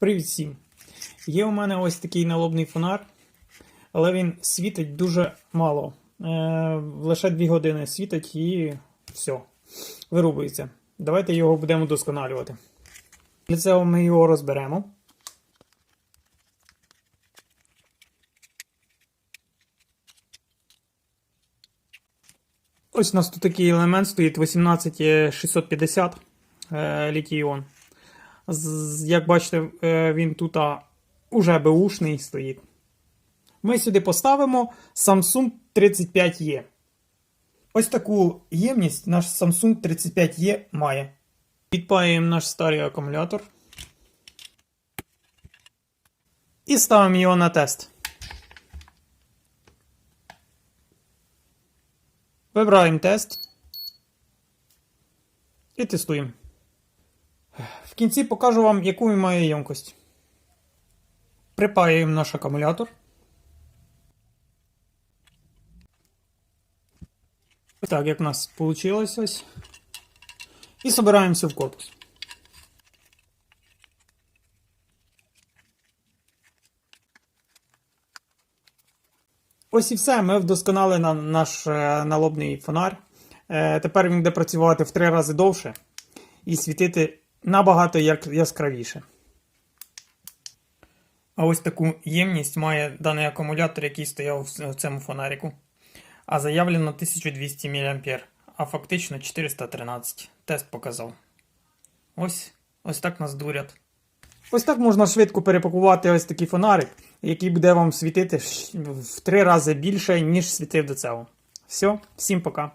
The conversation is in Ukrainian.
Привіт всім! Є у мене ось такий налобний фонар, але він світить дуже мало. Е, лише 2 години світить і все, вирубується. Давайте його будемо досконалювати. Для цього ми його розберемо. Ось у нас тут такий елемент стоїть 18650 е, літій-іон. Як бачите, е, він тут уже беушний стоїть. Ми сюди поставимо Samsung 35E. Ось таку ємність наш Samsung 35E має. Підпаюємо наш старий акумулятор. І ставимо його на тест. Вибираємо тест. І тестуємо. В кінці покажу вам, яку він має ємкость. Припаюємо наш акумулятор. Так, як в нас вийшло ось. І збираємося в корпус. Ось і все. Ми вдосконали на наш е, налобний фонар. Е, тепер він буде працювати в три рази довше і світити набагато яскравіше. А ось таку ємність має даний акумулятор, який стояв в цьому фонарику. А заявлено 1200 мА, а фактично 413. Тест показав. Ось, ось так нас дурять. Ось так можна швидко перепакувати ось такий фонарик, який буде вам світити в три рази більше, ніж світив до цього. Все, всім пока.